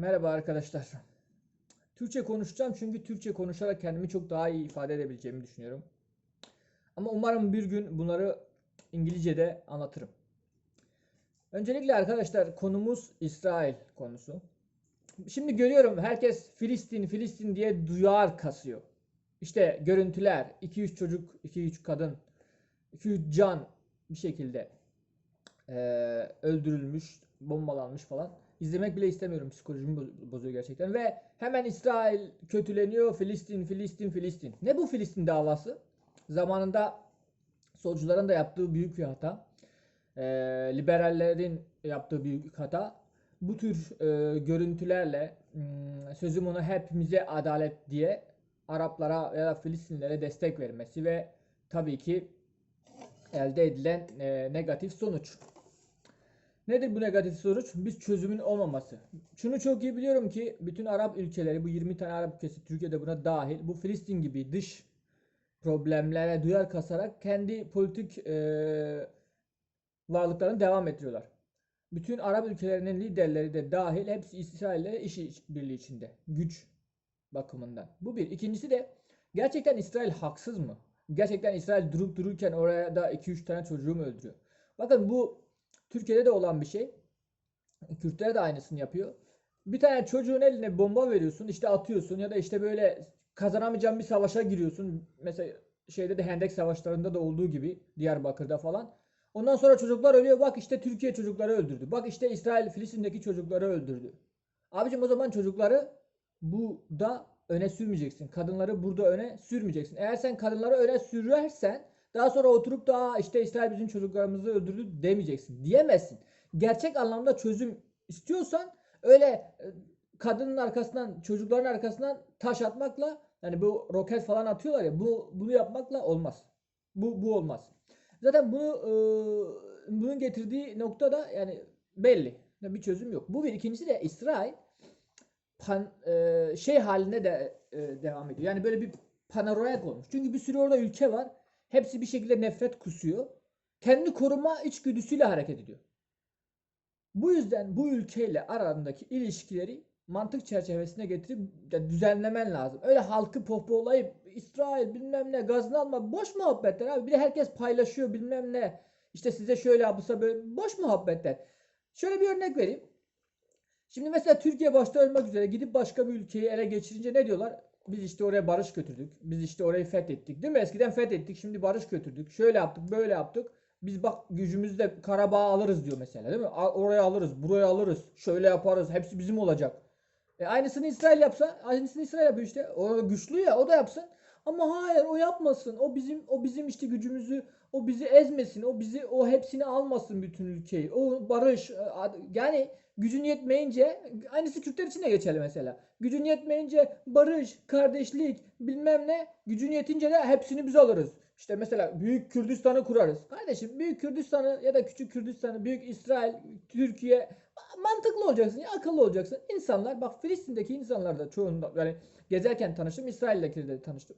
Merhaba arkadaşlar. Türkçe konuşacağım çünkü Türkçe konuşarak kendimi çok daha iyi ifade edebileceğimi düşünüyorum. Ama umarım bir gün bunları İngilizce'de anlatırım. Öncelikle arkadaşlar konumuz İsrail konusu. Şimdi görüyorum herkes Filistin, Filistin diye duyar kasıyor. İşte görüntüler, 2-3 çocuk, 2-3 kadın, 2-3 can bir şekilde eee, öldürülmüş, bombalanmış falan. İzlemek bile istemiyorum. Psikolojimi boz- bozuyor gerçekten. Ve hemen İsrail kötüleniyor. Filistin, Filistin, Filistin. Ne bu Filistin davası? Zamanında solcuların da yaptığı büyük bir hata. Eee, liberallerin yaptığı büyük hata. Bu tür eee, görüntülerle hmm, sözüm ona hepimize adalet diye Araplara ya da Filistinlere destek vermesi ve tabii ki elde edilen eee, negatif sonuç. Nedir bu negatif sonuç? Biz çözümün olmaması. Şunu çok iyi biliyorum ki bütün Arap ülkeleri bu 20 tane Arap ülkesi Türkiye'de buna dahil bu Filistin gibi dış problemlere duyar kasarak kendi politik eee, varlıklarını devam ettiriyorlar. Bütün Arap ülkelerinin liderleri de dahil hepsi İsrail'le iş birliği içinde. Güç bakımından. Bu bir. İkincisi de gerçekten İsrail haksız mı? Gerçekten İsrail durup dururken oraya da 2-3 tane çocuğu mu öldürüyor? Bakın bu Türkiye'de de olan bir şey. Kürtler de aynısını yapıyor. Bir tane çocuğun eline bomba veriyorsun, işte atıyorsun ya da işte böyle kazanamayacağın bir savaşa giriyorsun. Mesela şeyde de Hendek Savaşlarında da olduğu gibi Diyarbakır'da falan. Ondan sonra çocuklar ölüyor. Bak işte Türkiye çocukları öldürdü. Bak işte İsrail Filistin'deki çocukları öldürdü. Abicim o zaman çocukları burada öne sürmeyeceksin. Kadınları burada öne sürmeyeceksin. Eğer sen kadınları öne sürersen daha sonra oturup da "Aa, işte İsrail bizim çocuklarımızı öldürdü demeyeceksin. Diyemezsin. Gerçek anlamda çözüm istiyorsan öyle e, kadının arkasından, çocukların arkasından taş atmakla yani bu roket falan atıyorlar ya bu bunu yapmakla olmaz. Bu bu olmaz. Zaten bunu e, bunun getirdiği nokta da yani belli. Bir çözüm yok. Bu bir. İkincisi de İsrail pan, e, şey haline de e, devam ediyor. Yani böyle bir paranoyak olmuş. Çünkü bir sürü orada ülke var. Hepsi bir şekilde nefret kusuyor. Kendi koruma içgüdüsüyle hareket ediyor. Bu yüzden bu ülkeyle arasındaki ilişkileri mantık çerçevesine getirip düzenlemen lazım. Öyle halkı pohpohlayıp İsrail bilmem ne gazını alma boş muhabbetler abi. Bir de herkes paylaşıyor bilmem ne. İşte size şöyle yapılsa böyle boş muhabbetler. Şöyle bir örnek vereyim. Şimdi mesela Türkiye başta ölmek üzere gidip başka bir ülkeyi ele geçirince ne diyorlar? Biz işte oraya barış götürdük. Biz işte orayı fethettik. Değil mi? Eskiden fethettik. Şimdi barış götürdük. Şöyle yaptık, böyle yaptık. Biz bak gücümüzle Karabağ alırız diyor mesela değil mi? Oraya alırız, buraya alırız. Şöyle yaparız. Hepsi bizim olacak. E aynısını İsrail yapsa, aynısını İsrail yapıyor işte. O güçlü ya, o da yapsın. Ama hayır o yapmasın. O bizim o bizim işte gücümüzü o bizi ezmesin. O bizi o hepsini almasın bütün ülkeyi. O barış e, yani gücün yetmeyince aynısı Kürtler için de geçerli mesela. Gücün yetmeyince barış, kardeşlik, bilmem ne. Gücün yetince de hepsini biz alırız. İşte mesela Büyük Kürdistan'ı kurarız. Kardeşim Büyük Kürdistan'ı ya da Küçük Kürdistan'ı, Büyük İsrail, Türkiye mantıklı olacaksın, ya, akıllı olacaksın. İnsanlar bak Filistin'deki insanlar da çoğunda yani gezerken tanıştım, İsrail'dekiyle de tanıştım.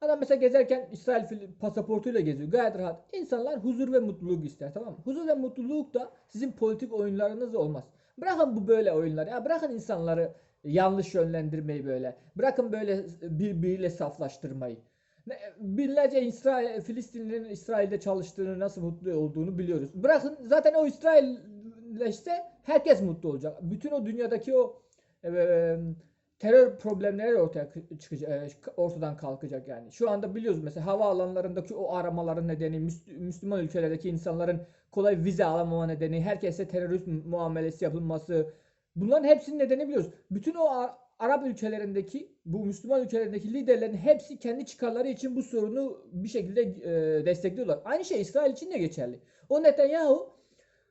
Adam mesela gezerken İsrail pasaportuyla geziyor. Gayet rahat. İnsanlar huzur ve mutluluk ister tamam mı? Huzur ve mutluluk da sizin politik oyunlarınız olmaz. Bırakın bu böyle oyunlar ya. Bırakın insanları yanlış yönlendirmeyi böyle. Bırakın böyle birbiriyle saflaştırmayı. Binlerce İsrail, Filistinlilerin İsrail'de çalıştığını, nasıl mutlu olduğunu biliyoruz. Bırakın zaten o İsrailleşse herkes mutlu olacak. Bütün o dünyadaki o e, terör problemleri ortaya çıkacak, e, ortadan kalkacak yani. Şu anda biliyoruz mesela havaalanlarındaki o aramaların nedeni, Müs- Müslüman ülkelerdeki insanların kolay vize alamama nedeni, herkese terörist muamelesi yapılması. Bunların hepsinin nedeni biliyoruz. Bütün o Ar- Arap ülkelerindeki, bu Müslüman ülkelerindeki liderlerin hepsi kendi çıkarları için bu sorunu bir şekilde e, destekliyorlar. Aynı şey İsrail için de geçerli. O Netanyahu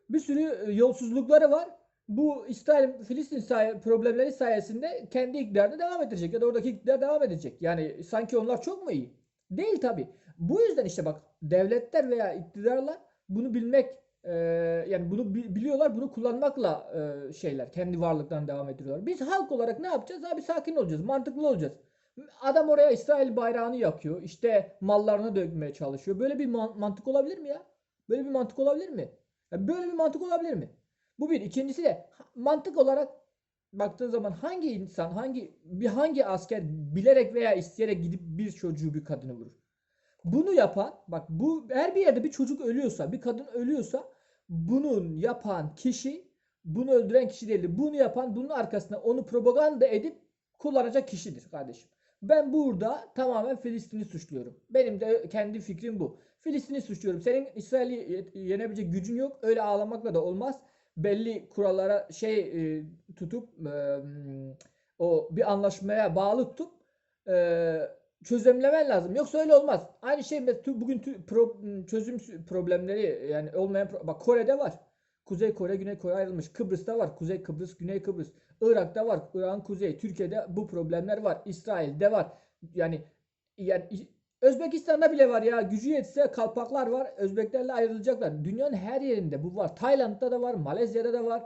bir sürü e, yolsuzlukları var. Bu İsrail Filistin say- problemleri sayesinde kendi iktidarını devam edecek ya da oradaki iktidar devam edecek. Yani sanki onlar çok mu iyi? Değil tabi. Bu yüzden işte bak devletler veya iktidarlar bunu bilmek e, yani bunu bi- biliyorlar bunu kullanmakla e, şeyler kendi varlıklarını devam ettiriyorlar. Biz halk olarak ne yapacağız? Abi sakin olacağız, mantıklı olacağız. Adam oraya İsrail bayrağını yakıyor. işte mallarını dökmeye çalışıyor. Böyle bir man- mantık olabilir mi ya? Böyle bir mantık olabilir mi? Böyle bir mantık olabilir mi? Bu bir. İkincisi de mantık olarak baktığın zaman hangi insan, hangi bir hangi asker bilerek veya isteyerek gidip bir çocuğu bir kadını vurur? Bunu yapan, bak bu her bir yerde bir çocuk ölüyorsa, bir kadın ölüyorsa bunun yapan kişi, bunu öldüren kişi değildir. Bunu yapan, bunun arkasına onu propaganda edip kullanacak kişidir kardeşim. Ben burada tamamen Filistin'i suçluyorum. Benim de kendi fikrim bu. Filistin'i suçluyorum. Senin İsrail'i yenebilecek gücün yok. Öyle ağlamakla da olmaz. Belli kurallara şey e, tutup e, o bir anlaşmaya bağlı tutup e, çözümlemen lazım. Yoksa öyle olmaz. Aynı şey bugün tü- pro- çözüm problemleri yani olmayan bak Kore'de var. Kuzey Kore, Güney Kore ayrılmış. Kıbrıs'ta var. Kuzey Kıbrıs, Güney Kıbrıs. Irak'ta var. Irak'ın kuzeyi. Türkiye'de bu problemler var. İsrail'de var. Yani yani Özbekistan'da bile var ya. Gücü yetse kalpaklar var. Özbeklerle ayrılacaklar. Dünyanın her yerinde bu var. Tayland'da da var. Malezya'da da var.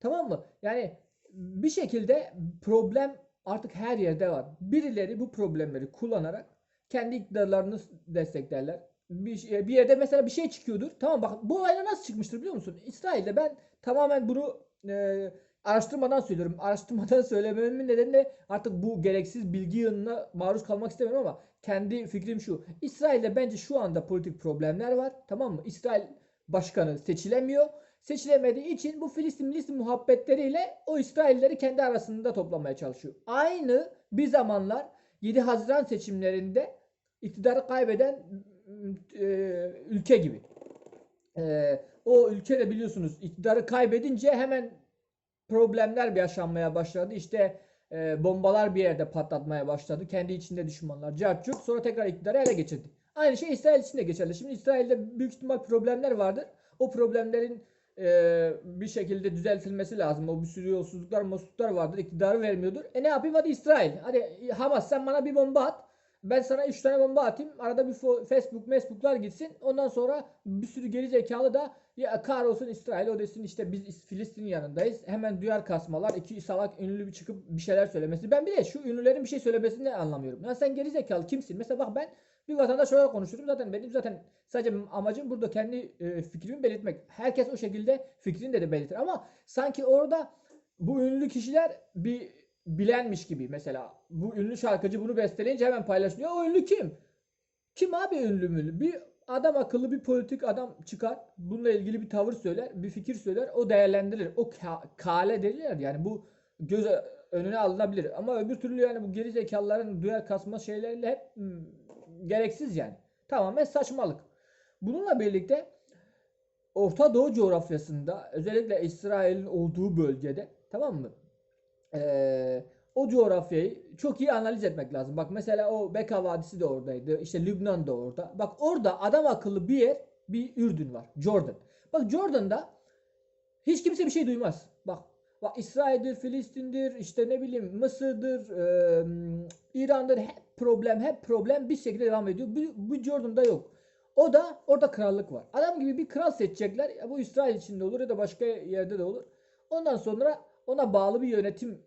Tamam mı? Yani bir şekilde problem artık her yerde var. Birileri bu problemleri kullanarak kendi iktidarlarını desteklerler. Bir, şey- bir yerde mesela bir şey çıkıyordur. Tamam bak bu olaylar nasıl çıkmıştır biliyor musun? İsrail'de ben tamamen bunu e, araştırmadan söylüyorum. Araştırmadan söylememin nedeni de artık bu gereksiz bilgi yığınına maruz kalmak istemiyorum ama kendi fikrim şu. İsrail'de bence şu anda politik problemler var. Tamam mı? İsrail başkanı seçilemiyor. Seçilemediği için bu Filistin Filistin muhabbetleriyle o İsrailleri kendi arasında toplamaya çalışıyor. Aynı bir zamanlar 7 Haziran seçimlerinde iktidarı kaybeden e, ülke gibi. E, o ülke de biliyorsunuz iktidarı kaybedince hemen problemler yaşanmaya başladı. İşte e, bombalar bir yerde patlatmaya başladı. Kendi içinde düşmanlar. Carçuk sonra tekrar iktidarı ele geçirdi. Aynı şey İsrail için de geçerli. Şimdi İsrail'de büyük ihtimal problemler vardır. O problemlerin e, bir şekilde düzeltilmesi lazım. O bir sürü yolsuzluklar, mosluklar vardır. İktidarı vermiyordur. E ne yapayım? Hadi İsrail. Hadi Hamas sen bana bir bomba at. Ben sana 3 tane bomba atayım. Arada bir Facebook, Facebook'lar gitsin. Ondan sonra bir sürü geri zekalı da ya kahrolsun İsrail o desin işte biz Filistin'in yanındayız. Hemen duyar kasmalar. iki salak ünlü bir çıkıp bir şeyler söylemesi. Ben bir de şu ünlülerin bir şey söylemesini anlamıyorum. Ya sen geri zekalı kimsin? Mesela bak ben bir vatandaş olarak konuşurum. Zaten benim zaten sadece amacım burada kendi e, fikrimi belirtmek. Herkes o şekilde fikrini de, de belirtir. Ama sanki orada bu ünlü kişiler bir bilenmiş gibi mesela. Bu ünlü şarkıcı bunu besteleyince hemen paylaşıyor. O ünlü kim? Kim abi ünlü mü? Bir adam akıllı bir politik adam çıkar. Bununla ilgili bir tavır söyler, bir fikir söyler. O değerlendirilir. O ka- kale derler yani bu göz önüne alınabilir. Ama öbür türlü yani bu geri zekalıların duyar kasma şeyleriyle hep hmm, gereksiz yani. Tamamen saçmalık. Bununla birlikte Orta Doğu coğrafyasında özellikle İsrail'in olduğu bölgede tamam mı? O coğrafyayı çok iyi analiz etmek lazım. Bak mesela o Beka Vadisi de oradaydı. İşte Lübnan da orada. Bak orada adam akıllı bir yer bir Ürdün var. Jordan. Bak Jordan'da hiç kimse bir şey duymaz. Bak Bak İsrail'dir, Filistin'dir, işte ne bileyim Mısır'dır, e, İran'dır hep problem, hep problem bir şekilde devam ediyor. Bu, bu Jordan'da yok. O da orada krallık var. Adam gibi bir kral seçecekler. Ya bu İsrail içinde olur ya da başka yerde de olur. Ondan sonra ona bağlı bir yönetim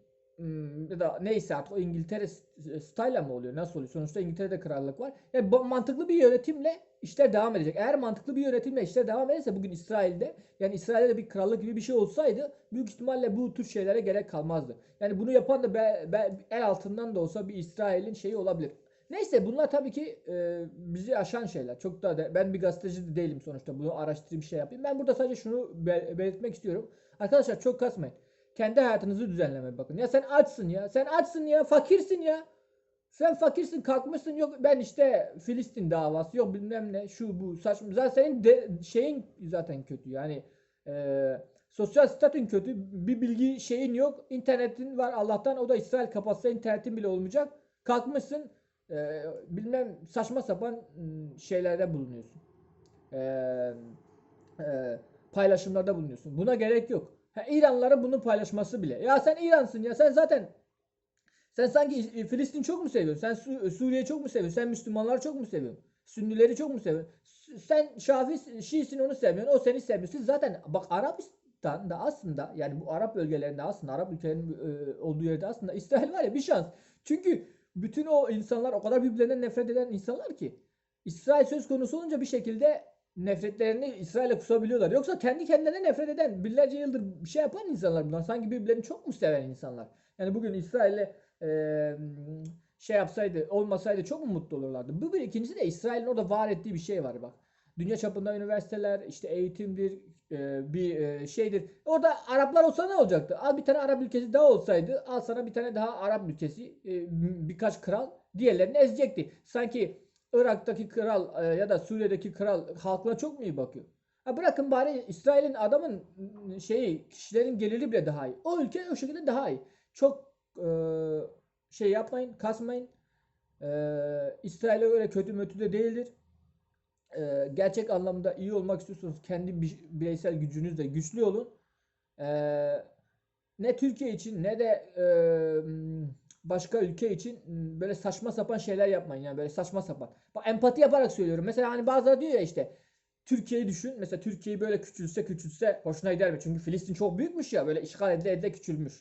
ya da neyse artık o İngiltere s- style'a mı oluyor? Nasıl oluyor? Sonuçta İngiltere'de krallık var. Yani mantıklı bir yönetimle işler devam edecek. Eğer mantıklı bir yönetimle işler devam ederse bugün İsrail'de yani İsrail'de de bir krallık gibi bir şey olsaydı büyük ihtimalle bu tür şeylere gerek kalmazdı. Yani bunu yapan da be- be- el altından da olsa bir İsrail'in şeyi olabilir. Neyse bunlar tabii ki e, bizi aşan şeyler. Çok da de- ben bir gazeteci de değilim sonuçta. Bunu araştırayım şey yapayım. Ben burada sadece şunu be- belirtmek istiyorum. Arkadaşlar çok kasmayın. Kendi hayatınızı düzenlemeye bakın. Ya sen açsın ya. Sen açsın ya. Fakirsin ya. Sen fakirsin kalkmışsın yok ben işte Filistin davası yok bilmem ne şu bu saçma. Zaten senin de, şeyin zaten kötü yani e, sosyal statün kötü bir bilgi şeyin yok internetin var Allah'tan o da İsrail kapatsa internetin bile olmayacak. Kalkmışsın e, bilmem saçma sapan m, şeylerde bulunuyorsun. E, e, paylaşımlarda bulunuyorsun. Buna gerek yok. Ha, İranlıların bunu paylaşması bile. Ya sen İransın ya sen zaten sen sanki Filistin çok mu seviyorsun? Sen Su- Suriye çok mu seviyorsun? Sen Müslümanları çok mu seviyorsun? Sünnileri çok mu seviyorsun? Sen Şafi Şiisin onu sevmiyorsun. O seni sevmiyor. Siz zaten bak Arabistan'da aslında yani bu Arap bölgelerinde aslında Arap ülkelerinin e, olduğu yerde aslında İsrail var ya bir şans. Çünkü bütün o insanlar o kadar birbirlerinden nefret eden insanlar ki İsrail söz konusu olunca bir şekilde nefretlerini İsrail'e kusabiliyorlar. Yoksa kendi kendilerine nefret eden, binlerce yıldır bir şey yapan insanlar bunlar. Sanki birbirlerini çok mu seven insanlar? Yani bugün İsrail'e eee, şey yapsaydı, olmasaydı çok mu mutlu olurlardı? Bu bir. ikincisi de İsrail'in orada var ettiği bir şey var bak. Dünya çapında üniversiteler, işte eğitimdir, eee, bir eee, şeydir. Orada Araplar olsa ne olacaktı? Al bir tane Arap ülkesi daha olsaydı, al sana bir tane daha Arap ülkesi, eee, birkaç kral diğerlerini ezecekti. Sanki Irak'taki kral e, ya da Suriye'deki kral halkına çok mu iyi bakıyor? Ha bırakın bari İsrail'in adamın m, şeyi kişilerin geliri bile daha iyi. O ülke o şekilde daha iyi. Çok e, şey yapmayın, kasmayın. E, İsrail'e öyle kötü mötü de değildir. E, gerçek anlamda iyi olmak istiyorsanız kendi bi- bireysel gücünüzle güçlü olun. E, ne Türkiye için ne de e, başka ülke için m, böyle saçma sapan şeyler yapmayın yani böyle saçma sapan. Bak empati yaparak söylüyorum. Mesela hani bazıları diyor ya işte Türkiye'yi düşün. Mesela Türkiye'yi böyle küçülse küçülse hoşuna gider mi? Çünkü Filistin çok büyükmüş ya böyle işgal edile edile küçülmüş.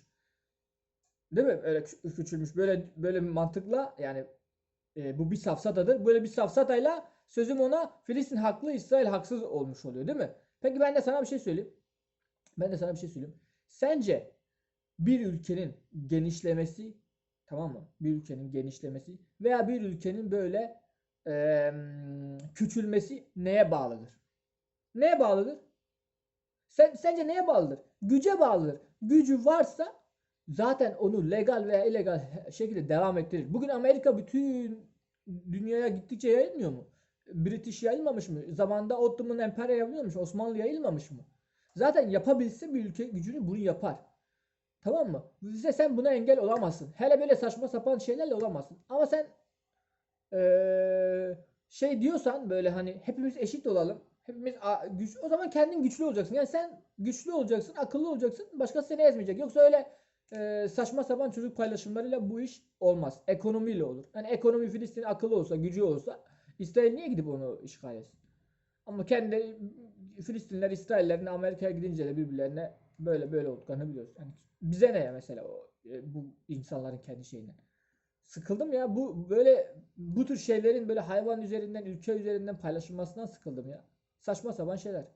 Değil mi? Öyle kü- küçülmüş. Böyle böyle mantıkla yani e, bu bir safsatadır. Böyle bir safsatayla sözüm ona Filistin haklı, İsrail haksız olmuş oluyor, değil mi? Peki ben de sana bir şey söyleyeyim. Ben de sana bir şey söyleyeyim. Sence bir ülkenin genişlemesi tamam mı? Bir ülkenin genişlemesi veya bir ülkenin böyle eee, küçülmesi neye bağlıdır? Neye bağlıdır? Sen, sence neye bağlıdır? Güce bağlıdır. Gücü varsa zaten onu legal veya illegal şekilde devam ettirir. Bugün Amerika bütün dünyaya gittikçe yayılmıyor mu? British yayılmamış mı? Zamanında Ottoman Empire yayılmamış mı? Osmanlı yayılmamış mı? Zaten yapabilse bir ülke gücünü bunu yapar. Tamam mı? Bize sen buna engel olamazsın. Hele böyle saçma sapan şeylerle olamazsın. Ama sen eee, şey diyorsan böyle hani hepimiz eşit olalım. Hepimiz güç o zaman kendin güçlü olacaksın. Yani sen güçlü olacaksın, akıllı olacaksın. Başkası seni ezmeyecek. Yoksa öyle eee, saçma sapan çocuk paylaşımlarıyla bu iş olmaz. Ekonomiyle olur. Yani ekonomi Filistin akıllı olsa, gücü olsa İsrail niye gidip onu işgal etsin? Ama kendi Filistinler İsraillerin Amerika'ya gidince de birbirlerine böyle böyle olduklarını biliyoruz. Yani bize ne ya mesela o e, bu insanların kendi şeyinden. Sıkıldım ya bu böyle bu tür şeylerin böyle hayvan üzerinden, ülke üzerinden paylaşılmasından sıkıldım ya. Saçma sapan şeyler.